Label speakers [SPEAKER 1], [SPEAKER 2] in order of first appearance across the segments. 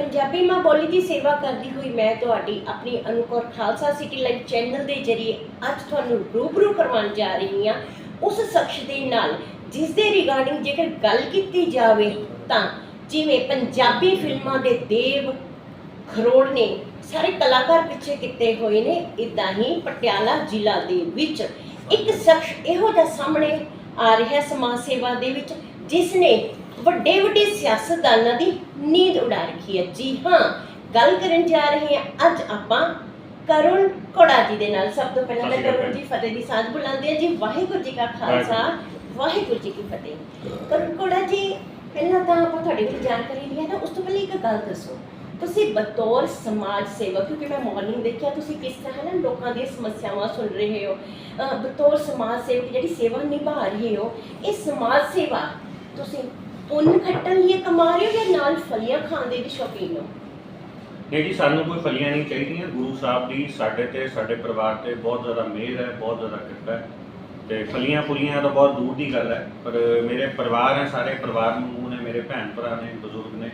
[SPEAKER 1] ਪੰਜਾਬੀ ਮਾਂ ਬੋਲੀ ਦੀ ਸੇਵਾ ਕਰਦੀ ਹੋਈ ਮੈਂ ਤੁਹਾਡੀ ਆਪਣੀ Anukaur Khalsa City Live channel ਦੇ ਜਰੀਏ ਅੱਜ ਤੁਹਾਨੂੰ ਰੂਬਰੂ ਕਰਵਾਉਣ ਜਾ ਰਹੀ ਹਾਂ। ਉਸ ਸ਼ਖਸ ਦੇ ਨਾਲ ਜਿਸ ਦੇ ਰਿਗਾਰਡਿੰਗ ਜੇਕਰ ਗੱਲ ਕੀਤੀ ਜਾਵੇ ਤਾਂ ਜਿਵੇਂ ਪੰਜਾਬੀ ਫਿਲਮਾਂ ਦੇ ਦੇਵ ਖਰੋੜ ਨੇ ਸਾਰੇ ਕਲਾਕਾਰ ਪਿੱਛੇ ਕੀਤੇ ਹੋਏ ਨੇ ਇਦਾਂ ਹੀ ਪਟਿਆਲਾ ਜ਼ਿਲ੍ਹਾ ਦੇ ਵਿੱਚ ਇੱਕ ਸ਼ਖਸ ਇਹੋ ਜਿਹਾ ਸਾਹਮਣੇ ਆ ਰਿਹਾ ਸਮਾਜ ਸੇਵਾ ਦੇ ਵਿੱਚ, ਜਿਸ ਨੇ ਵੱਡੇ ਵੱਡੇ ਸਿਆਸਤਦਾਨਾਂ ਦੀ ਨੀਂਦ ਉਡਾ ਰੱਖੀ ਹੈ। ਜੀ ਹਾਂ ਗੱਲ ਕਰਨ ਜਾ ਰਹੇ ਹਾਂ ਅੱਜ ਆਪਾਂ ਕਰੁਣ ਕੋੜਾ ਜੀ ਦੇ ਨਾਲ। ਸਭ ਤੋਂ ਪਹਿਲਾਂ ਮੈਂ ਕਰੁਣ ਜੀ ਫਤਿਹ ਦੀ ਸਾਂਝ ਬੁਲਾਉਂਦੇ ਹਾਂ। ਜੀ ਵਾਹਿਗੁਰੂ ਜੀ ਕਾ ਖਾਲਸਾ ਵਾਹਿਗੁਰੂ। ਜੀ ਕੀ ਫਤਿਹ। ਕਰੁਣ ਕੋੜਾ ਜੀ ਪਹਿਲਾਂ ਤਾਂ ਆਪਾਂ ਤੁਹਾਡੇ ਕੋਲ ਜਾਣਕਾਰੀ ਲਈ ਹੈ ਨਾ ਉਸ ਤੋਂ ਪਹਿਲਾਂ ਇੱਕ ਗੱਲ ਦੱਸੋ। ਤੁਸੀਂ ਬਤੌਰ ਸਮਾਜ ਸੇਵਕ ਕਿਉਂਕਿ ਮੈਂ ਮਾਰਨਿੰਗ ਦੇਖਿਆ ਤੁਸੀਂ ਕਿਸ ਤਰ੍ਹਾਂ ਨਾ ਲੋਕਾਂ ਦੀਆਂ ਸਮੱਸਿਆਵਾਂ ਸੁਣ ਰਹੇ ਹੋ। ਬਤੌਰ ਸਮਾਜ ਸੇਵਕ ਜਿਹੜੀ ਸੇਵਾ ਨਿਭਾ ਰਹੇ ਹੋ ਇਹ ਸਮਾਜ ਸੇਵਾ ਤੁਸੀਂ ਪੁੰਨ ਖੱਟਣ ਲਈ ਕਮਾ ਰਹੇ ਹੋ ਜਾਂ ਨਾਲ ਫਲੀਆਂ ਖਾਣ ਦੇ ਵੀ ਸ਼ੌਕੀਨ ਹੋ?
[SPEAKER 2] ਨਹੀਂ ਜੀ ਸਾਨੂੰ ਕੋਈ ਫਲੀਆਂ ਨਹੀਂ ਚਾਹੀਦੀਆਂ। ਗੁਰੂ ਸਾਹਿਬ ਦੀ ਸਾਡੇ ਤੇ ਸਾਡੇ ਪਰਿਵਾਰ ਤੇ ਬਹੁਤ ਜ਼ਿਆਦਾ ਮਿਹਰ ਹੈ ਬਹੁਤ ਜ਼ਿਆਦਾ ਕਿਰਪਾ ਹੈ। ਤੇ ਫਲੀਆਂ ਫੁਲੀਆਂ ਤਾਂ ਬਹੁਤ ਦੂਰ ਦੀ ਗੱਲ ਹੈ। ਪਰ ਮੇਰੇ ਪਰਿਵਾਰ ਹੈ ਸਾਰੇ ਪਰਿਵਾਰ ਨੂੰ ਨੇ ਮੇਰੇ ਭੈਣ ਭਰਾ ਨੇ ਬਜ਼ੁਰਗ ਨੇ।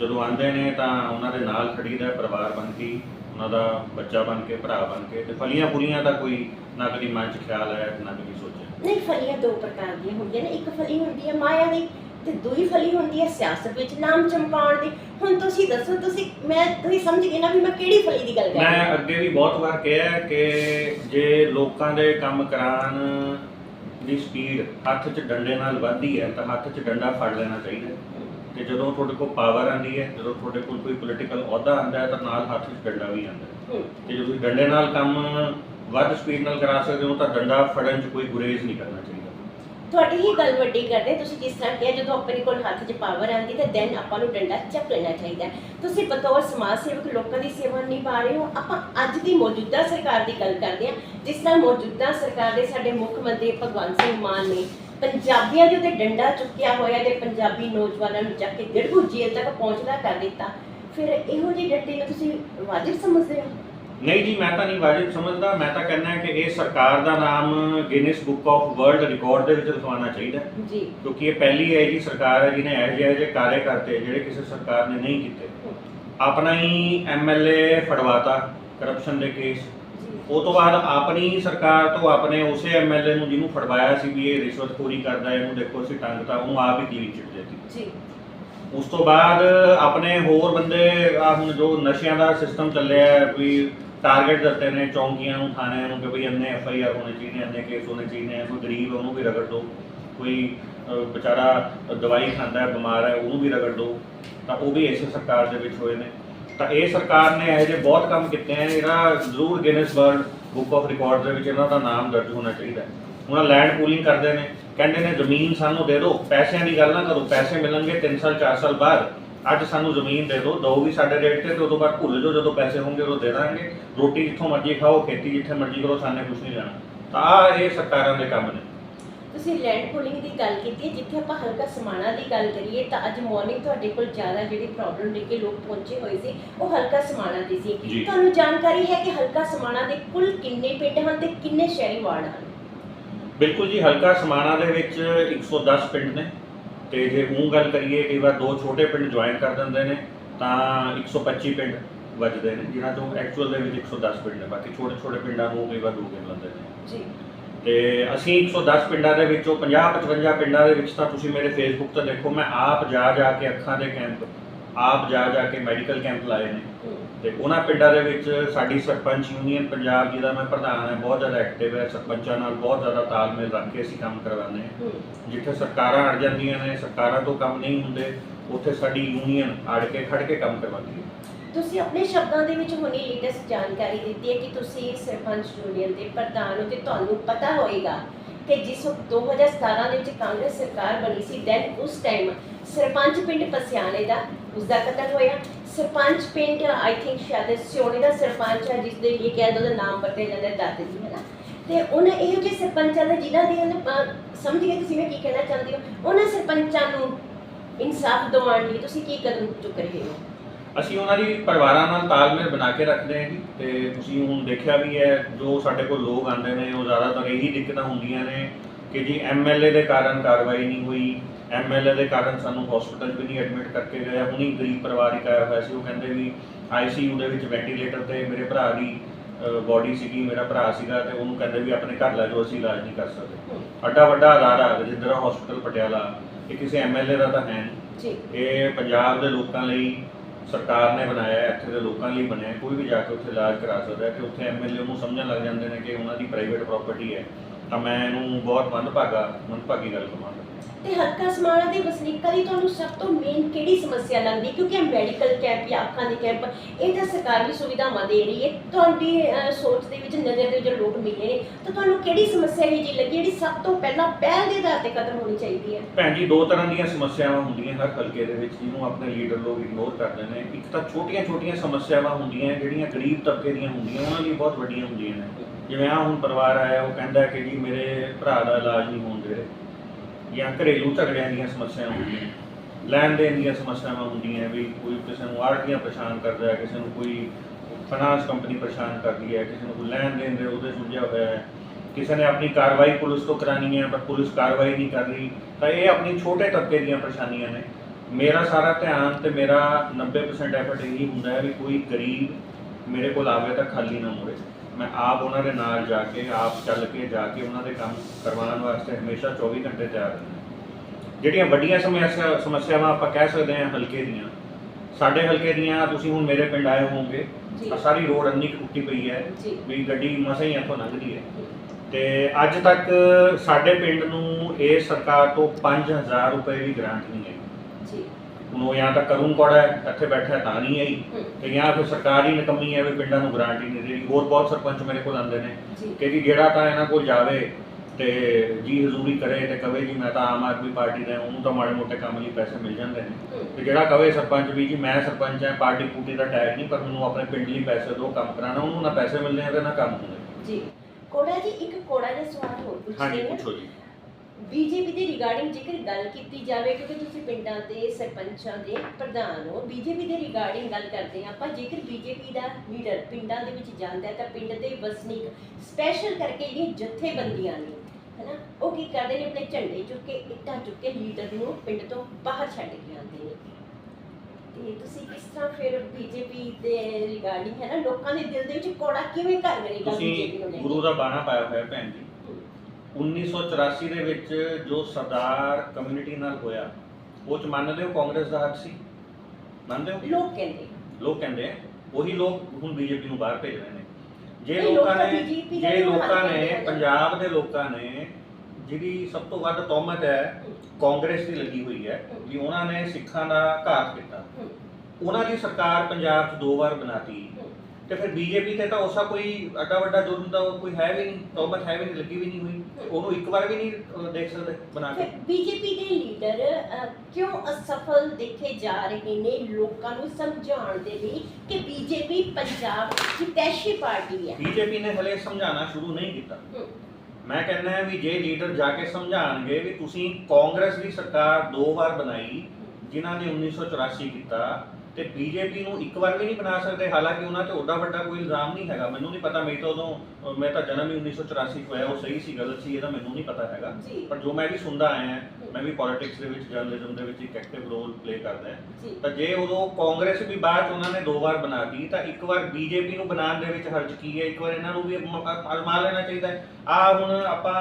[SPEAKER 2] ਜਦੋਂ ਆਉਂਦੇ ਨੇ ਤਾਂ ਉਹਨਾਂ ਦੇ ਨਾਲ ਖੜੀਦਾ ਪਰਿਵਾਰ ਬਣ ਕੇ ਹੀ, ਉਹਨਾਂ ਦਾ ਬੱਚਾ ਬਣ ਕੇ ਭਰਾ ਬਣ ਕੇ। ਤੇ ਫਲੀਆਂ ਫੁਲੀਆਂ ਦਾ ਕੋਈ ਨਾ ਕਦੀ ਮਨ 'ਚ ਖਿਆਲ ਆਇਆ ਨਾ ਕਦੀ ਸੋਚਿਆ।
[SPEAKER 1] ਨਹੀਂ ਫਲੀਆਂ ਦੋ ਪ੍ਰਕਾਰ ਦੀਆਂ ਹੁੰਦੀਆਂ ਨੇ। ਇੱਕ ਫਲੀ ਹੁੰਦੀ ਹੈ ਮਾਇਆ ਦੀ ਤੇ ਦੂਜੀ ਫਲੀ ਹੁੰਦੀ ਹੈ ਸਿਆਸਤ ਵਿੱਚ ਨਾਮ ਚਮਕਾਉਣ ਦੀ ਹੁਣ ਤੁਸੀਂ ਦੱਸੋ ਤੁਸੀਂ ਮੈਂ ਤੁਸੀਂ ਸਮਝ ਗਏ ਨਾ ਵੀ ਮੈਂ ਕਿਹੜੀ ਫਲੀ ਦੀ ਗੱਲ ਕਰ ਰਹੀ
[SPEAKER 2] ਮੈਂ ਅੱਗੇ ਵੀ ਬਹੁਤ ਵਾਰ ਕਿਹਾ ਹੈ ਕਿ ਜੇ ਲੋਕਾਂ ਦੇ ਕੰਮ ਕਰਾਉਣ ਦੀ ਸਪੀਡ ਹੱਥ 'ਚ ਡੰਡੇ ਨਾਲ ਵੱਧਦੀ ਹੈ ਤਾਂ ਹੱਥ 'ਚ ਡੰਡਾ ਫੜ ਲੈਣਾ ਚਾਹੀਦਾ। ਤੇ ਜਦੋਂ ਤੁਹਾਡੇ ਕੋਲ ਪਾਵਰ ਆਂਦੀ ਹੈ ਜਦੋਂ ਤੁਹਾਡੇ ਕੋਲ ਕੋਈ ਪੋਲੀਟੀਕਲ ਅਹੁਦਾ ਆਂਦਾ ਹੈ ਤਾਂ ਨਾਲ ਹੱਥ 'ਚ ਡੰਡਾ ਵੀ ਆਂਦਾ। ਤੇ ਜਦੋਂ ਤੁਸੀਂ ਡੰਡੇ ਨਾਲ ਕੰਮ ਵੱਧ ਸਪੀਡ ਨਾਲ ਕਰਾ ਸਕਦੇ ਹੋ ਤਾਂ ਡੰਡਾ ਫੜਨ 'ਚ ਕੋਈ ਗੁਰੇਜ਼ ਨਹੀਂ ਕਰਨਾ ਚਾਹੀਦਾ
[SPEAKER 1] ਤੁਹਾਡੀ ਹੀ ਗੱਲ ਵੱਡੀ ਕਰਦੇ, ਤੁਸੀਂ ਜਿਸ ਤਰ੍ਹਾਂ ਕਿਹਾ, ਜਦੋਂ ਆਪਣੇ ਕੋਲ ਹੱਥ 'ਚ ਪਾਵਰ ਆਂਦੀ ਤਾਂ ਦੈਨ ਆਪਾਂ ਨੂੰ ਡੰਡਾ ਚੱਕ ਲੈਣਾ ਚਾਹੀਦਾ। ਤੁਸੀਂ ਬਤੌਰ ਸਮਾਜ ਸੇਵਕ, ਲੋਕਾਂ ਦੀ ਸੇਵਾ ਨਿਭਾ ਰਹੇ ਹੋ। ਆਪਾਂ ਅੱਜ ਦੀ ਮੌਜੂਦਾ ਸਰਕਾਰ ਦੀ ਗੱਲ ਕਰਦੇ ਹਾਂ। ਜਿਸ ਤਰ੍ਹਾਂ ਮੌਜੂਦਾ ਸਰਕਾਰ ਦੇ ਸਾਡੇ ਮੁੱਖ ਮੰਤਰੀ ਭਗਵੰਤ ਸਿੰਘ ਮਾਨ ਨੇ ਪੰਜਾਬੀਆਂ ਦੇ ਉੱਤੇ ਡੰਡਾ ਚੁੱਕਿਆ ਹੋਇਆ ਤੇ ਪੰਜਾਬੀ ਨੌਜਵਾਨਾਂ ਨੂੰ ਚੱਕ ਕੇ ਗਿੜਬੂ ਜੇਲ੍ਹ ਤੱਕ ਪਹੁੰਚਦਾ ਕਰ ਦਿੱਤਾ। ਫਿਰ ਇਹੋ ਜਿਹੇ ਡੰਡੇ ਨੂੰ ਤੁਸੀਂ ਵਾਜਬ ਸਮਝਦੇ ਹੋ?
[SPEAKER 2] ਨਹੀਂ ਜੀ ਮੈਂ ਤਾਂ ਨਹੀਂ ਵਾਜਿਬ ਸਮਝਦਾ। ਮੈਂ ਤਾਂ ਕਹਿੰਦਾ ਕਿ ਇਹ ਸਰਕਾਰ ਦਾ ਨਾਮ Guinness book of world record ਦੇ ਵਿੱਚ ਲਿਖਵਾਉਣਾ ਚਾਹੀਦਾ।
[SPEAKER 1] ਜੀ।
[SPEAKER 2] ਕਿਉਂਕਿ ਇਹ ਪਹਿਲੀ ਹੈ ਜੀ ਸਰਕਾਰ ਹੈ ਜਿਹਨੇ ਇਹੋ ਜਿਹੇ ਜਿਹੇ ਕਾਰੇ ਕਰਤੇ ਜਿਹੜੇ ਕਿਸੇ ਸਰਕਾਰ ਨੇ ਨਹੀਂ ਕੀਤੇ। ਆਪਣਾ ਹੀ ਐਮਐਲਏ ਫੜਵਾਤਾ ਕਰਪਸ਼ਨ ਦੇ ਕੇਸ ਉਹ ਤੋਂ ਬਾਅਦ ਆਪਣੀ ਸਰਕਾਰ ਤੋਂ ਆਪਣੇ ਉਸੇ ਐਮਐਲਏ ਨੂੰ ਜਿਹਨੂੰ ਫੜਵਾਇਆ ਸੀ ਵੀ ਇਹ ਰਿਸ਼ਵਤਖੋਰੀ ਕਰਦਾ ਹੈ ਇਹਨੂੰ ਦੇਖੋ ਅਸੀਂ ਟੰਗਤਾ ਉਹਨੂੰ ਆਪ ਹੀ ਕਲੀਨ ਚਿੱਟ ਦਿੱਤੀ।
[SPEAKER 1] ਜੀ।
[SPEAKER 2] ਉਸ ਤੋਂ ਬਾਅਦ ਆਪਣੇ ਹੋਰ ਬੰਦੇ ਆ ਹੁਣ ਜੋ ਨਸ਼ਿਆਂ ਦਾ ਸਿਸਟਮ ਚੱਲਿਆ ਹੈ ਵੀ ਟਾਰਗੇਟ ਦਿੱਤੇ ਨੇ, ਚੌਂਕੀਆਂ ਨੂੰ, ਥਾਣਿਆਂ ਨੂੰ ਕਿ ਭਈ ਇੰਨੇ ਐਫ ਆਈ ਆਰ ਹੋਣੇ ਚਾਹੀਦੇ, ਇੰਨੇ ਕੇਸ ਹੋਣੇ ਚਾਹੀਦੇ ਆ ਕੋਈ ਗਰੀਬ ਉਹਨੂੰ ਵੀ ਰਗੜ ਦਿਓ ਕੋਈ ਵਿਚਾਰਾ ਦਵਾਈ ਖਾਂਦਾ ਹੈ, ਬਿਮਾਰ ਹੈ, ਉਹਨੂੰ ਵੀ ਰਗੜ ਦਿਓ ਤਾਂ ਉਹ ਵੀ ਇਸੇ ਸਰਕਾਰ ਦੇ ਵਿੱਚ ਹੋਏ ਨੇ। ਤਾਂ ਇਹ ਸਰਕਾਰ ਨੇ ਇਹੋ ਜਿਹੇ ਬਹੁਤ ਕੰਮ ਕੀਤੇ ਆ ਜਿਹੜਾ ਜ਼ਰੂਰ Guinness world book of record ਦੇ ਵਿੱਚ ਇਹਨਾਂ ਦਾ ਨਾਮ ਦਰਜ ਹੋਣਾ ਚਾਹੀਦਾ ਹੁਣ ਲੈਂਡ ਪੂਲਿੰਗ ਕਰਦੇ ਨੇ, ਕਹਿੰਦੇ ਨੇ ਜ਼ਮੀਨ ਸਾਨੂੰ ਦੇ ਦਿਓ, ਪੈਸਿਆਂ ਦੀ ਗੱਲ ਨਾ ਕਰੋ, ਪੈਸੇ ਮਿਲਣਗੇ 3 ਸਾਲ 4 ਸਾਲ ਬਾਅਦ। ਅੱਜ ਸਾਨੂੰ ਜ਼ਮੀਨ ਦੇ ਦਿਓ ਦੋ ਵੀ ਸਾਡੇ ਰੇਟ ਤੇ ਤੇ ਉਦੋਂ ਬਾਅਦ ਭੁੱਲ ਜਾਓ ਜਦੋਂ ਪੈਸੇ ਹੋਣਗੇ ਉਦੋਂ ਦੇ ਦਾਂਗੇ। ਰੋਟੀ ਜਿੱਥੋਂ ਮਰਜ਼ੀ ਖਾਓ ਖੇਤੀ ਜਿੱਥੇ ਮਰਜ਼ੀ ਕਰੋ ਸਾਨੇ ਕੁਝ ਨਹੀਂ ਲੈਣਾ। ਤਾਂ ਇਹ ਸਰਕਾਰਾਂ ਦੇ ਕੰਮ ਨੇ।
[SPEAKER 1] ਤੁਸੀਂ ਲੈਂਡ ਪੂਲਿੰਗ ਦੀ ਗੱਲ ਕੀਤੀ ਹੈ ਜਿੱਥੇ ਆਪਾਂ ਹਲਕਾ ਸਮਾਣਾ ਦੀ ਗੱਲ ਕਰੀਏ ਤਾਂ ਅੱਜ ਮਾਰਨਿੰਗ ਤੁਹਾਡੇ ਕੋਲ ਜ਼ਿਆਦਾ ਜਿਹੜੀ ਪ੍ਰੋਬਲਮ ਲੈ ਕੇ ਲੋਕ ਪਹੁੰਚੇ ਹੋਏ ਸੀ ਉਹ ਹਲਕਾ ਸਮਾਣਾ ਦੀ ਸੀ। ਤੁਹਾਨੂੰ ਜਾਣਕਾਰੀ ਹੈ ਕਿ ਹਲਕਾ ਸਮਾਣਾ ਦੇ ਕੁੱਲ ਕਿੰਨੇ ਪਿੰਡ ਹਨ ਤੇ ਕਿੰਨੇ ਸ਼ਹਿਰੀ ਵਾਰਡ ਹਨ?
[SPEAKER 2] ਬਿਲਕੁਲ ਜੀ ਹਲਕਾ ਸਮਾਣਾ ਦੇ ਵਿੱਚ 110 ਪਿੰਡ ਨੇ। ਤੇ ਜੇ ਉਹ ਗੱਲ ਕਰੀਏ ਕਈ ਵਾਰ ਦੋ ਛੋਟੇ ਪਿੰਡ ਜੁਆਇਨ ਕਰ ਦਿੰਦੇ ਨੇ ਤਾਂ 125 ਪਿੰਡ ਵੱਜਦੇ ਨੇ। ਜਿਨ੍ਹਾਂ ਤੋਂ ਐਕਚੁਅਲ ਦੇ ਵਿੱਚ 110 ਪਿੰਡ ਨੇ ਬਾਕੀ ਛੋਟੇ ਛੋਟੇ ਪਿੰਡਾਂ ਨੂੰ ਕਈ ਵਾਰ ਦੋ ਗਿਣ ਲੈਂਦੇ ਨੇ।
[SPEAKER 1] ਜੀ।
[SPEAKER 2] ਤੇ ਅਸੀਂ 110 ਪਿੰਡਾਂ ਦੇ ਵਿੱਚੋਂ 50 55 ਪਿੰਡਾਂ ਦੇ ਵਿੱਚ ਤਾਂ ਤੁਸੀਂ ਮੇਰੇ ਫੇਸਬੁੱਕ ਤੇ ਦੇਖੋ ਮੈਂ ਆਪ ਜਾ ਜਾ ਕੇ ਅੱਖਾਂ ਦੇ ਕੈਂਪ ਆਪ ਜਾ ਜਾ ਕੇ ਮੈਡੀਕਲ ਕੈਂਪ ਲਾਏ ਨੇ। ਤੇ ਉਹਨਾਂ ਪਿੰਡਾਂ ਦੇ ਵਿੱਚ ਸਾਡੀ ਸਰਪੰਚ ਯੂਨੀਅਨ ਪੰਜਾਬ ਜਿਹਦਾ ਮੈਂ ਪ੍ਰਧਾਨ ਹਾਂ ਬਹੁਤ ਜ਼ਿਆਦਾ ਐਕਟਿਵ ਹੈ ਸਰਪੰਚਾਂ ਨਾਲ ਬਹੁਤ ਜ਼ਿਆਦਾ ਤਾਲਮੇਲ ਰੱਖ ਕੇ ਅਸੀਂ ਕੰਮ ਕਰਵਾਉਂਦੇ ਹਾਂ। ਜਿੱਥੇ ਸਰਕਾਰਾਂ ਅੜ ਜਾਂਦੀਆਂ ਨੇ ਸਰਕਾਰਾਂ ਤੋਂ ਕੰਮ ਨਹੀਂ ਹੁੰਦੇ ਉੱਥੇ ਸਾਡੀ ਯੂਨੀਅਨ ਅੜ ਕੇ ਖੜ ਕੇ ਕੰਮ ਕਰਵਾਉਂਦੀ ਹੈ
[SPEAKER 1] ਤੁਸੀਂ ਆਪਣੇ ਸ਼ਬਦਾਂ ਦੇ ਵਿੱਚ ਹੁਣੀ ਲੇਟੈਸਟ ਜਾਣਕਾਰੀ ਦਿੱਤੀ ਹੈ ਕਿ ਤੁਸੀਂ ਸਰਪੰਚ ਯੂਨੀਅਨ ਦੇ ਪ੍ਰਧਾਨ ਹੋ ਤੇ ਤੁਹਾਨੂੰ ਪਤਾ ਹੋਏਗਾ ਕਿ ਜਿਸ ਵਕਤ 2017 ਦੇ ਵਿੱਚ ਕਾਂਗਰਸ ਸਰਕਾਰ ਬਣੀ ਸੀ ਦੈਨ ਉਸ ਟਾਈਮ ਸਰਪੰਚ ਪਿੰਡ ਪਸਿਆਣੇ ਦਾ ਉਸ ਦਾ ਕਤਲ ਹੋਇਆ। ਸਰਪੰਚ ਪਿੰਡ ਆਈ ਥਿੰਕ ਸ਼ਾਇਦ ਸਿਉਣੇ ਦਾ ਸਰਪੰਚ ਹੈ ਜਿਸ ਦੇ ਲਈ ਕਹਿੰਦੇ ਉਹਦਾ ਨਾਮ ਵਰਤਿਆ ਜਾਂਦਾ ਦਾਦੇ ਜੀ ਹੈ ਨਾ ਤੇ ਉਹਨਾਂ ਇਹੋ ਜਿਹੇ ਸਰਪੰਚਾਂ ਦੇ ਜਿਨ੍ਹਾਂ ਦੇ ਉਹਨੇ, ਸਮਝ ਗਏ ਤੁਸੀਂ ਮੈਂ ਕੀ ਕਹਿਣਾ ਚਾਹੁੰਦੀ ਹੋ ਉਹਨਾਂ ਸਰਪੰਚਾਂ ਨੂੰ ਇਨਸਾਫ ਦਿਵਾਉਣ ਲਈ ਤੁਸੀਂ ਕੀ ਕਦਮ ਚੁੱਕ ਰਹੇ ਹੋ?
[SPEAKER 2] ਅਸੀਂ ਉਹਨਾਂ ਦੀ ਪਰਿਵਾਰਾਂ ਨਾਲ ਤਾਲਮੇਲ ਬਣਾ ਕੇ ਰੱਖਦੇ ਹਾਂ ਜੀ ਤੇ ਤੁਸੀਂ ਹੁਣ ਦੇਖਿਆ ਵੀ ਹੈ ਜੋ ਸਾਡੇ ਕੋਲ ਲੋਕ ਆਉਂਦੇ ਨੇ ਉਹ ਜ਼ਿਆਦਾਤਰ ਇਹੀ ਦਿੱਕਤਾਂ ਹੁੰਦੀਆਂ ਨੇ ਕਿ ਜੀ ਐਮਐਲਏ ਦੇ ਕਾਰਨ ਕਾਰਵਾਈ ਨਹੀਂ ਹੋਈ ਐਮਐਲਏ ਦੇ ਕਾਰਨ ਸਾਨੂੰ ਹਸਪੀਟਲ ਵੀ ਨਹੀਂ ਐਡਮਿਟ ਕਰਕੇ ਗਏ ਹੁਣੀ ਗਰੀਬ ਪਰਿਵਾਰ ਇੱਕ ਆਇਆ ਹੋਇਆ ਸੀ ਉਹ ਕਹਿੰਦੇ ਵੀ ਆਈਸੀਯੂ ਦੇ ਵਿੱਚ ਵੈਂਟੀਲੇਟਰ ਤੇ ਮੇਰੇ ਭਰਾ ਦੀ ਬੋਡੀ ਸੀਗੀ ਮੇਰਾ ਭਰਾ ਸੀਗਾ ਤੇ ਉਹਨੂੰ ਕਹਿੰਦੇ ਵੀ ਆਪਣੇ ਘਰ ਲੈ ਜਾਓ ਅਸੀਂ ਇਲਾਜ ਨਹੀਂ ਕਰ ਸਕਦੇ। ਅੱਡਾ ਵੱਡਾ ਅਦਾਰਾ ਰਜਿੰਦਰਾ ਹਸਪੀਟਲ ਪਟਿਆਲਾ ਇਹ ਕਿਸੇ ਐਮਐਲਏ ਦਾ ਤਾਂ ਹੈ ਨਹੀਂ।
[SPEAKER 1] ਜੀ।
[SPEAKER 2] ਇਹ ਪੰਜਾਬ ਦੇ ਲੋਕਾਂ ਲਈ ਸਰਕਾਰ ਨੇ ਬਣਾਇਆ ਹੈ, ਇੱਥੇ ਦੇ ਲੋਕਾਂ ਲਈ ਬਣਿਆ ਕੋਈ ਵੀ ਜਾ ਕੇ ਉੱਥੇ ਇਲਾਜ ਕਰਾ ਸਕਦਾ ਹੈ ਤੇ ਉੱਥੇ ਐਮਐਲਏ ਨੂੰ ਸਮਝਣ ਲੱਗ ਜਾਂਦੇ ਨੇ ਕਿ ਉਹਨਾਂ ਦੀ ਪ੍ਰਾਈਵੇਟ ਪ੍ਰਾਪਰਟੀ ਹੈ। ਤਾਂ ਮੈਂ ਇਹਨੂੰ ਬਹੁਤ ਮੰਦਭਾਗਾ ਮੰਦਭਾਗੀ ਗੱਲ ਕਹਾਂਗਾ।
[SPEAKER 1] ਤੇ ਹਲਕਾ ਸਮਾਣਾ ਦੇ ਵਸਨੀਕਾਂ ਦੀ ਤੁਹਾਨੂੰ ਸਭ ਤੋਂ ਮੇਨ ਕਿਹੜੀ ਸਮੱਸਿਆ ਲੱਗਦੀ? ਕਿਉਂਕਿ ਮੈਡੀਕਲ ਕੈਂਪ ਜਾਂ ਅੱਖਾਂ ਦੇ ਕੈਂਪ ਇਹ ਤਾਂ ਸਰਕਾਰੀ ਸੁਵਿਧਾਵਾਂ ਦੇ ਰਹੀ ਹੈ। ਤੁਹਾਡੀ ਅਹ, ਸੋਚ ਦੇ ਵਿੱਚ ਨਜ਼ਰ ਦੇ ਵਿੱਚ ਲੋਕ ਮਿਲੇ ਨੇ। ਤਾਂ ਤੁਹਾਨੂੰ ਕਿਹੜੀ ਸਮੱਸਿਆ ਇਹ ਜੀ ਲੱਗੀ ਜਿਹੜੀ ਸਭ ਤੋਂ ਪਹਿਲਾਂ ਪਹਿਲ ਦੇ ਆਧਾਰ ਤੇ ਖਤਮ ਹੋਣੀ ਚਾਹੀਦੀ ਹੈ?
[SPEAKER 2] ਭੈਣ ਜੀ ਦੋ ਤਰ੍ਹਾਂ ਦੀਆਂ ਸਮੱਸਿਆਵਾਂ ਹੁੰਦੀਆਂ ਹਰ ਹਲਕੇ ਦੇ ਵਿੱਚ ਜਿਹਨੂੰ ਆਪਣੇ ਲੀਡਰ ਲੋਕ ਇਗਨੋਰ ਕਰਦੇ ਨੇ। ਇੱਕ ਤਾਂ ਛੋਟੀਆਂ-ਛੋਟੀਆਂ ਸਮੱਸਿਆਵਾਂ ਹੁੰਦੀਆਂ ਜਿਹੜੀਆਂ ਗਰੀਬ ਤਬਕੇ ਦੀਆਂ ਹੁੰਦੀਆਂ ਉਹਨਾਂ ਲਈ ਬਹੁਤ ਵੱਡੀਆਂ ਹੁੰਦੀਆਂ ਨੇ। ਜਿਵੇਂ ਆ ਹੁਣ ਪਰਿਵਾਰ ਆਇਆ ਉਹ ਕਹਿੰਦਾ ਕਿ ਜੀ ਮੇਰੇ ਭਰਾ ਦਾ ਇਲਾਜ ਨਹੀਂ ਹੋਣ ਦੇ ਰਹੇ। ਜਾਂ ਘਰੇਲੂ ਝਗੜਿਆਂ ਦੀਆਂ ਸਮੱਸਿਆਵਾਂ ਹੁੰਦੀਆਂ ਲੈਣ ਦੇਣ ਦੀਆਂ ਸਮੱਸਿਆਵਾਂ ਹੁੰਦੀਆਂ ਵੀ ਕੋਈ ਕਿਸੇ ਨੂੰ ਆੜਤੀਆਂ ਪਰੇਸ਼ਾਨ ਕਰਦਾ ਹੈ, ਕਿਸੇ ਨੂੰ ਕੋਈ ਫਾਈਨਾਂਸ ਕੰਪਨੀ ਪਰੇਸ਼ਾਨ ਕਰਦੀ ਹੈ, ਕਿਸੇ ਨੂੰ ਕੋਈ ਲੈਣ ਦੇਣ ਦੇ ਉਹਦੇ ਸੁਝਿਆ ਹੋਇਆ ਹੈ, ਕਿਸੇ ਨੇ ਆਪਣੀ ਕਾਰਵਾਈ ਪੁਲਿਸ ਤੋਂ ਕਰਾਣੀ ਹੈ, ਪਰ ਪੁਲਿਸ ਕਾਰਵਾਈ ਨਹੀਂ ਕਰ ਰਹੀ, ਤਾਂ ਇਹ ਆਪਣੀ ਛੋਟੇ ਤਬਕੇ ਦੀਆਂ ਪਰੇਸ਼ਾਨੀਆਂ ਨੇ। ਮੇਰਾ ਸਾਰਾ ਧਿਆਨ ਤੇ ਮੇਰਾ 90% ਐਫਰਟ ਇਹੀ ਹੁੰਦਾ ਹੈ ਵੀ ਕੋਈ ਗਰੀਬ ਮੇਰੇ ਕੋਲ ਆਵੇ ਤਾਂ ਖਾਲੀ ਨਾ ਮੁੜੇ। ਮੈਂ ਆਪ ਉਹਨਾਂ ਦੇ ਨਾਲ ਜਾ ਕੇ ਆਪ ਚੱਲ ਕੇ ਜਾ ਕੇ ਉਹਨਾਂ ਦੇ ਕੰਮ ਕਰਵਾਉਣ ਵਾਸਤੇ ਹਮੇਸ਼ਾ 24 ਘੰਟੇ ਤਿਆਰ ਰਹਿੰਦਾ ਜਿਹੜੀਆਂ ਵੱਡੀਆਂ ਸਮੱਸਿਆ ਸਮੱਸਿਆਵਾਂ ਆਪਾਂ ਕਹਿ ਸਕਦੇ ਹਾਂ ਹਲਕੇ ਦੀਆਂ ਸਾਡੇ ਹਲਕੇ ਦੀਆਂ ਤੁਸੀਂ ਹੁਣ ਮੇਰੇ ਪਿੰਡ ਆਏ ਹੋਵੋਗੇ ਸਾਰੀ ਰੋਡ ਅੰਨੀ ਟੁੱਟੀ ਪਈ ਹੈ ਵੀ ਗੱਡੀ ਮਸਾਂ ਹੀ ਇੱਥੋਂ ਲੰਘਦੀ ਹੈ। ਤੇ ਅੱਜ ਤੱਕ ਸਾਡੇ ਪਿੰਡ ਨੂੰ ਇਹ ਸਰਕਾਰ ਤੋਂ 5000 ਰੁਪਏ ਵੀ ਗ੍ਰਾਂਟ ਨਹੀਂ
[SPEAKER 1] ਜੀ
[SPEAKER 2] ਹੁਣ ਉਹ ਜਾਂ ਤਾਂ ਕਰੂੰ ਕੋੜਾ ਹੈ ਇੱਥੇ ਬੈਠਾ ਤਾਂ ਨਹੀਂ ਆਈ ਤੇ ਜਾਂ ਫਿਰ ਸਰਕਾਰ ਹੀ ਨਕਮੀ ਹੈ ਵੀ ਪਿੰਡਾਂ ਨੂੰ ਗ੍ਰਾਂਟ ਹੀ ਨਹੀਂ ਦੇ ਰਹੀ। ਹੋਰ ਬਹੁਤ ਸਰਪੰਚ ਮੇਰੇ ਕੋਲ ਆਉਂਦੇ ਨੇ
[SPEAKER 1] ਜੀ।
[SPEAKER 2] ਕਿ ਜੀ ਜਿਹੜਾ ਤਾਂ ਇਹਨਾਂ ਕੋਲ ਜਾਵੇ ਤੇ ਜੀ ਹਜ਼ੂਰੀ ਕਰੇ ਤੇ ਕਵੇ ਜੀ ਮੈਂ ਤਾਂ ਆਮ ਆਦਮੀ ਪਾਰਟੀ ਦਾ ਉਹਨੂੰ ਤਾਂ ਮਾੜੇ ਮੋਟੇ ਕੰਮ ਲਈ ਪੈਸੇ ਮਿਲ ਜਾਂਦੇ ਨੇ। ਤੇ ਜਿਹੜਾ ਕਵੇ ਸਰਪੰਚ ਵੀ ਜੀ ਮੈਂ ਸਰਪੰਚ ਹਾਂ ਪਾਰਟੀ ਪੂਟੀ ਦਾ ਟੈਗ ਨਹੀਂ ਪਰ ਮੈਨੂੰ ਆਪਣੇ ਪਿੰਡ ਲਈ ਪੈਸੇ ਦਿਓ ਕੰਮ ਕਰਾਣਾ ਉਹਨੂੰ ਨਾ ਪੈਸੇ ਮਿਲਦੇ ਆ ਤੇ ਨਾ ਕੰਮ ਹੁੰਦੇ।
[SPEAKER 1] ਜੀ। ਕੋੜਾ ਜੀ ਇੱਕ ਕੋੜਾ ਜਿਹਾ ਸਵਾਲ ਹੋਰ ਪੁੱਛਦੇ ਹਾਂ
[SPEAKER 2] ਪੁੱਛੋ ਜੀ।
[SPEAKER 1] ਬੀਜੇਪੀ ਦੇ ਰਿਗਾਰਡਿੰਗ ਜੇਕਰ ਗੱਲ ਕੀਤੀ ਜਾਵੇ ਕਿਉਂਕਿ ਤੁਸੀਂ ਪਿੰਡਾਂ ਦੇ ਸਰਪੰਚਾਂ ਦੇ ਪ੍ਰਧਾਨ ਹੋ ਬੀਜੇਪੀ ਦੇ ਰਿਗਾਰਡਿੰਗ ਗੱਲ ਕਰਦੇ ਹਾਂ ਆਪਾਂ ਜੇਕਰ ਬੀਜੇਪੀ ਦਾ ਲੀਡਰ ਪਿੰਡਾਂ ਦੇ ਵਿੱਚ ਜਾਂਦਾ ਹੈ ਤਾਂ ਪਿੰਡ ਦੇ ਵਸਨੀਕ ਸਪੈਸ਼ਲ ਕਰਕੇ ਜਿਹੜੀਆਂ ਜਥੇਬੰਦੀਆਂ ਨੇ ਹਨਾ ਉਹ ਕੀ ਕਰਦੇ ਨੇ ਆਪਣੇ ਝੰਡੇ ਚੁੱਕ ਕੇ ਇੱਟਾਂ ਚੁੱਕ ਕੇ ਲੀਡਰ ਨੂੰ ਪਿੰਡ ਤੋਂ ਬਾਹਰ ਛੱਡ ਕੇ ਆਉਂਦੇ ਨੇ। ਤੇ ਤੁਸੀਂ ਕਿਸ ਤਰ੍ਹਾਂ ਫਿਰ ਬੀਜੇਪੀ ਦੇ ਰਿਗਾਰਡਿੰਗ ਹੈ ਨਾ ਲੋਕਾਂ ਦੇ ਦਿਲ ਦੇ ਵਿੱਚ ਕੋੜਾ ਕਿਵੇਂ ਘਰ ਕਰੇਗਾ ਬੀਜੇਪੀ ਨੂੰ
[SPEAKER 2] ਤੁਸੀਂ ਗੁਰੂ ਦਾ ਬਾਣਾ ਪਾਇਆ ਹੋਇਆ ਭੈਣ ਜੀ। 1984 ਦੇ ਵਿੱਚ ਜੋ ਸਰਦਾਰ ਕਮਿਊਨਿਟੀ ਨਾਲ ਹੋਇਆ ਉਹ ਚ ਮੰਨਦੇ ਹੋ ਕਾਂਗਰਸ ਦਾ ਹੱਥ ਸੀ? ਮੰਨਦੇ ਹੋ?
[SPEAKER 1] ਲੋਕ ਕਹਿੰਦੇ।
[SPEAKER 2] ਲੋਕ ਕਹਿੰਦੇ ਆ। ਉਹੀ ਲੋਕ ਹੁਣ ਬੀਜੇਪੀ ਨੂੰ ਬਾਹਰ ਭੇਜ ਰਹੇ ਨੇ। ਜੇ ਲੋਕਾਂ ਨੇ ਜੇ ਲੋਕਾਂ ਨੇ। ਪੰਜਾਬ ਦੇ ਲੋਕਾਂ ਨੇ ਜਿਹੜੀ ਸਭ ਤੋਂ ਵੱਧ ਤੌਮਤ ਹੈ ਕਾਂਗਰਸ ਦੀ ਲੱਗੀ ਹੋਈ ਹੈ ਵੀ ਉਹਨਾਂ ਨੇ ਸਿੱਖਾਂ ਦਾ ਘਾਤ ਕੀਤਾ। ਉਹਨਾਂ ਦੀ ਸਰਕਾਰ ਪੰਜਾਬ 'ਚ ਦੋ ਵਾਰ ਬਣਾਤੀ। ਤੇ ਫਿਰ ਬੀਜੇਪੀ ਤੇ ਤਾਂ ਉਸਾ ਕੋਈ ਅੱਡਾ ਵੱਡਾ ਜੁਰਮ ਦਾ ਕੋਈ ਹੈ ਵੀ ਨਹੀਂ ਤੌਮਤ ਹੈ ਵੀ ਨਹੀਂ ਲੱਗੀ ਵੀ ਨਹੀਂ ਹੋਈ। ਉਹਨੂੰ ਇੱਕ ਵਾਰ ਵੀ ਨਹੀਂ ਦੇਖ ਸਕਦੇ ਬਣਾ ਕੇ।
[SPEAKER 1] ਬੀਜੇਪੀ ਦੇ ਲੀਡਰ ਅਹ, ਕਿਉਂ ਅਸਫਲ ਦੇਖੇ ਜਾ ਰਹੇ ਨੇ ਲੋਕਾਂ ਨੂੰ ਸਮਝਾਉਣ ਦੇ ਲਈ ਕਿ ਬੀਜੇਪੀ ਪੰਜਾਬ ਦੀ ਤੈਸ਼ੀ ਪਾਰਟੀ ਹੈ?
[SPEAKER 2] ਬੀਜੇਪੀ ਨੇ ਹਲੇ ਸਮਝਾਉਣਾ ਸ਼ੁਰੂ ਨਹੀਂ ਕੀਤਾ।
[SPEAKER 1] ਹਮ,
[SPEAKER 2] ਮੈਂ ਕਹਿੰਦਾ ਹਾਂ ਵੀ ਜੇ ਲੀਡਰ ਜਾ ਕੇ ਸਮਝਾਣਗੇ ਵੀ ਤੁਸੀਂ ਕਾਂਗਰਸ ਦੀ ਸਰਕਾਰ ਦੋ ਵਾਰ ਬਣਾਈ ਜਿਨ੍ਹਾਂ ਨੇ 1984 ਕੀਤਾ ਤੇ ਬੀਜੇਪੀ ਨੂੰ ਇੱਕ ਵਾਰ ਵੀ ਨਹੀਂ ਬਣਾ ਸਕਦੇ ਹਾਲਾਂਕਿ ਉਹਨਾਂ ਤੇ ਓਡਾ ਵੱਡਾ ਕੋਈ ਇਲਜ਼ਾਮ ਨਹੀਂ ਹੈਗਾ। ਮੈਨੂੰ ਨਹੀਂ ਪਤਾ ਮੈਂ ਤਾਂ ਉਦੋਂ ਮੈਂ ਤਾਂ ਜਨਮ ਹੀ 1984 ਚ ਹੋਇਆ ਉਹ ਸਹੀ ਸੀ ਗਲਤ ਸੀ ਇਹਦਾ ਮੈਨੂੰ ਨਹੀਂ ਪਤਾ ਹੈਗਾ। ਪਰ ਜੋ ਮੈਂ ਵੀ ਸੁਣਦਾ ਆਇਆ ਮੈਂ ਵੀ ਪੋਲਿਟਿਕਸ ਦੇ ਵਿੱਚ ਜਰਨਲਿਜ਼ਮ ਦੇ ਵਿੱਚ ਇੱਕ ਐਕਟਿਵ ਰੋਲ ਪਲੇ ਕਰਦਾ ਹਾਂ। ਤਾਂ ਜੇ ਉਦੋਂ ਕਾਂਗਰਸ ਵੀ ਬਾਅਦ ਉਹਨਾਂ ਨੇ ਦੋ ਵਾਰ ਬਣਾਤੀ ਤਾਂ ਇੱਕ ਵਾਰ ਬੀਜੇਪੀ ਨੂੰ ਬਣਾਉਣ ਦੇ ਵਿੱਚ ਹਰਜ ਕੀ ਹੈ? ਇੱਕ ਵਾਰ ਇਹਨਾਂ ਨੂੰ ਵੀ ਅਜ਼ਮਾ ਲੈਣਾ ਚਾਹੀਦਾ ਆ ਹੁਣ ਆਪਾਂ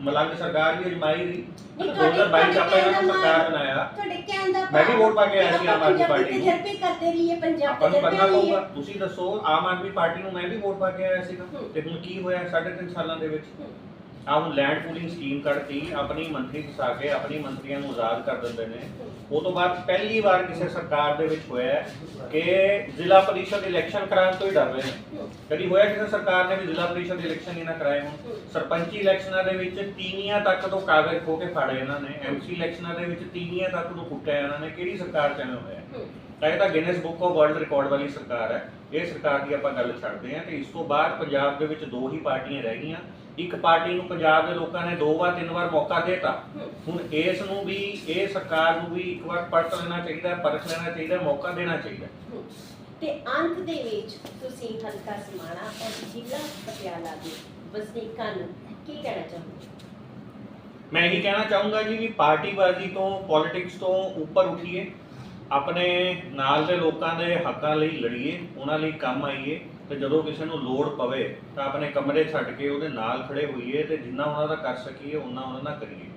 [SPEAKER 2] ਮਲੰਗ ਸਰਕਾਰ ਵੀ ਅਜਮਾਈ
[SPEAKER 1] ਨਹੀਂ, ਤੁਹਾਡੇ-
[SPEAKER 2] 2022 ਚ ਆਪਾਂ ਇਹਨਾਂ ਨੂੰ ਸਰਕਾਰ ਬਣਾਇਆ
[SPEAKER 1] ਤੁਹਾਡੇ ਕਹਿਣ ਦਾ
[SPEAKER 2] ਮੈਂ ਵੀ
[SPEAKER 1] ਭਾਵ
[SPEAKER 2] ਵੋਟ ਪਾ ਕੇ ਆਇਆ ਸੀ ਆਮ ਆਦਮੀ ਪਾਰਟੀ ਨੂੰ।
[SPEAKER 1] ਤਜਰਬੇ ਕਰਦੇ ਰਹੀਏ ਪੰਜਾਬ
[SPEAKER 2] ਆਪਾਂ ਨੂੰ
[SPEAKER 1] ਤਜਰਬੇ ਰਹੀਏ
[SPEAKER 2] ਪਊਗਾ ਤੁਸੀਂ ਦੱਸੋ ਆਮ ਆਦਮੀ ਪਾਰਟੀ ਨੂੰ ਮੈਂ ਵੀ ਵੋਟ ਪਾ ਕੇ ਆਇਆ ਸੀਗਾ
[SPEAKER 1] ਹੂੰ।
[SPEAKER 2] ਤੇ ਹੁਣ ਕੀ ਹੋਇਆ ਸਾਢੇ ਤਿੰਨ ਸਾਲਾਂ ਦੇ ਵਿੱਚ
[SPEAKER 1] ਹੂੰ।
[SPEAKER 2] ਹੁਣ ਲੈਂਡ ਪੂਲਿੰਗ ਸਕੀਮ ਕੱਢਤੀ ਆਪਣੀ ਮੰਤਰੀ ਫਸਾ ਕੇ ਆਪਣੀ ਮੰਤਰੀਆਂ ਨੂੰ ਆਜ਼ਾਦ ਕਰ ਦਿੰਦੇ ਨੇ। ਉਹ ਤੋਂ ਬਾਅਦ ਪਹਿਲੀ ਵਾਰ ਕਿਸੇ ਸਰਕਾਰ ਦੇ ਵਿੱਚ ਹੋਇਆ ਕਿ ਜ਼ਿਲ੍ਹਾ ਪਰਿਸ਼ਦ ਇਲੈਕਸ਼ਨ ਕਰਾਉਣ ਤੋਂ ਹੀ ਡਰ ਰਹੇ ਨੇ। ਕਦੀ ਹੋਇਆ ਕਿਸੇ ਸਰਕਾਰ ਨੇ ਵੀ ਜ਼ਿਲ੍ਹਾ ਪਰਿਸ਼ਦ ਇਲੈਕਸ਼ਨ ਹੀ ਨਾ ਕਰਾਏ ਹੋਣ? ਸਰਪੰਚੀ ਇਲੈਕਸ਼ਨਾਂ ਦੇ ਵਿੱਚ ਤੀਵੀਆਂ ਤੱਕ ਤੋਂ ਕਾਗਜ਼ ਖੋ ਕੇ ਫਾੜੇ ਇਹਨਾਂ ਨੇ। ਐਮਸੀ ਇਲੈਕਸ਼ਨਾਂ ਦੇ ਵਿੱਚ ਤੀਵੀਆਂ ਤੱਕ ਤੋਂ ਕੁੱਟਿਆ ਇਹਨਾਂ ਨੇ। ਕਿਹੜੀ ਸਰਕਾਰ ਚ ਹੋਇਆ? ਤਾਂ ਇਹ ਤਾਂ Guinness book of world record ਵਾਲੀ ਸਰਕਾਰ ਹੈ ਇਹ ਸਰਕਾਰ ਦੀ ਆਪਾਂ ਗੱਲ ਛੱਡਦੇ ਹਾਂ ਤੇ ਇਸ ਤੋਂ ਬਾਅਦ ਪੰਜਾਬ ਦੇ ਵਿੱਚ ਦੋ ਹੀ ਪਾਰਟੀਆਂ ਰਹਿ ਗਈਆਂ ਇੱਕ ਪਾਰਟੀ ਨੂੰ ਪੰਜਾਬ ਦੇ ਲੋਕਾਂ ਨੇ ਦੋ ਵਾਰ ਤਿੰਨ ਵਾਰ ਮੌਕਾ ਦਿੱਤਾ। ਹੁਣ ਇਸ ਨੂੰ ਵੀ ਇਹ ਸਰਕਾਰ ਨੂੰ ਵੀ ਇੱਕ ਵਾਰ ਪਰਖ ਲੈਣਾ ਚਾਹੀਦਾ ਪਰਖ ਲੈਣਾ ਚਾਹੀਦਾ ਮੌਕਾ ਦੇਣਾ ਚਾਹੀਦਾ।
[SPEAKER 1] ਤੇ ਅੰਤ ਦੇ ਵਿੱਚ ਤੁਸੀਂ ਹਲਕਾ ਸਮਾਣਾ ਔਰ ਜ਼ਿਲ੍ਹਾ ਪਟਿਆਲਾ ਦੇ ਵਸਨੀਕਾਂ ਨੂੰ ਕੀ ਕਹਿਣਾ ਚਾਹੋਗੇ
[SPEAKER 2] ਮੈਂ ਇਹੀ ਕਹਿਣਾ ਚਾਹੂੰਗਾ ਜੀ ਕਿ ਪਾਰਟੀਬਾਜ਼ੀ ਤੋਂ ਪੋਲਿਟਿਕਸ ਤੋਂ ਉੱਪਰ ਉਠੀਏ ਆਪਣੇ ਨਾਲ ਦੇ ਲੋਕਾਂ ਦੇ ਹੱਕਾਂ ਲਈ ਲੜੀਏ, ਉਹਨਾਂ ਲਈ ਕੰਮ ਆਈਏ, ਤੇ ਜਦੋਂ ਕਿਸੇ ਨੂੰ ਲੋੜ ਪਵੇ ਤਾਂ ਆਪਣੇ ਕਮਰੇ ਛੱਡ ਕੇ ਉਹਦੇ ਨਾਲ ਖੜੇ ਹੋਈਏ ਤੇ ਜਿੰਨਾ ਉਹਨਾਂ ਦਾ ਕਰ ਸਕੀਏ ਉਹਨਾਂ ਉਹਨਾਂ ਨਾਲ ਕਰੀਏ।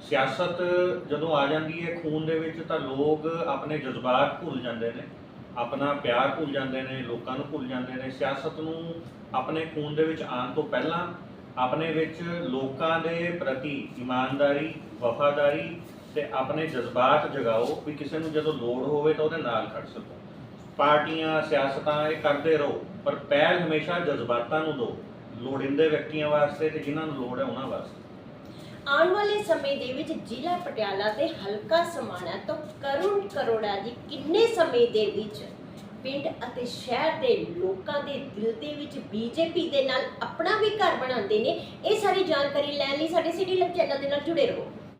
[SPEAKER 2] ਸਿਆਸਤ ਜਦੋਂ ਆ ਜਾਂਦੀ ਹੈ ਖੂਨ ਦੇ ਵਿੱਚ ਤਾਂ ਲੋਕ ਆਪਣੇ ਜਜ਼ਬਾਤ ਭੁੱਲ ਜਾਂਦੇ ਨੇ, ਆਪਣਾ ਪਿਆਰ ਭੁੱਲ ਜਾਂਦੇ ਨੇ, ਲੋਕਾਂ ਨੂੰ ਭੁੱਲ ਜਾਂਦੇ ਨੇ। ਸਿਆਸਤ ਨੂੰ ਆਪਣੇ ਖੂਨ ਦੇ ਵਿੱਚ ਆਉਣ ਤੋਂ ਪਹਿਲਾਂ ਆਪਣੇ ਵਿੱਚ ਲੋਕਾਂ ਦੇ ਪ੍ਰਤੀ ਇਮਾਨਦਾਰੀ, ਵਫਾਦਾਰੀ ਤੇ ਆਪਣੇ ਜਜ਼ਬਾਤ ਜਗਾਓ ਵੀ ਕਿਸੇ ਨੂੰ ਜਦੋਂ ਲੋੜ ਹੋਵੇ ਤਾਂ ਉਹਦੇ ਨਾਲ ਖੜ ਸਕੋ। ਪਾਰਟੀਆਂ, ਸਿਆਸਤਾਂ ਇਹ ਕਰਦੇ ਰਹੋ, ਪਰ ਪਹਿਲ ਹਮੇਸ਼ਾ ਜਜ਼ਬਾਤਾਂ ਨੂੰ ਦਿਓ ਲੋੜਿੰਦੇ ਵਿਅਕਤੀਆਂ ਵਾਸਤੇ ਤੇ ਜਿਨ੍ਹਾਂ ਨੂੰ ਲੋੜ ਹੈ ਉਹਨਾਂ ਵਾਸਤੇ।
[SPEAKER 1] ਆਉਣ ਵਾਲੇ ਸਮੇਂ ਦੇ ਵਿੱਚ ਜ਼ਿਲ੍ਹਾ ਪਟਿਆਲਾ ਤੇ ਹਲਕਾ ਸਮਾਣਾ ਤੋਂ ਕਰੁਣ ਕਰੋੜਾ ਜੀ ਕਿੰਨੇ ਸਮੇਂ ਦੇ ਵਿੱਚ ਪਿੰਡ ਅਤੇ ਸ਼ਹਿਰ ਦੇ ਲੋਕਾਂ ਦੇ ਦਿਲ ਦੇ ਵਿੱਚ ਬੀਜੇਪੀ ਦੇ ਨਾਲ ਆਪਣਾ ਵੀ ਘਰ ਬਣਾਉਂਦੇ ਨੇ, ਇਹ ਸਾਰੀ ਜਾਣਕਾਰੀ ਲੈਣ ਲਈ ਸਾਡੇ ਸਿਟੀ ਲਾਈਵ ਚੈਨਲ ਦੇ ਨਾਲ ਜੁੜੇ ਰਹੋ।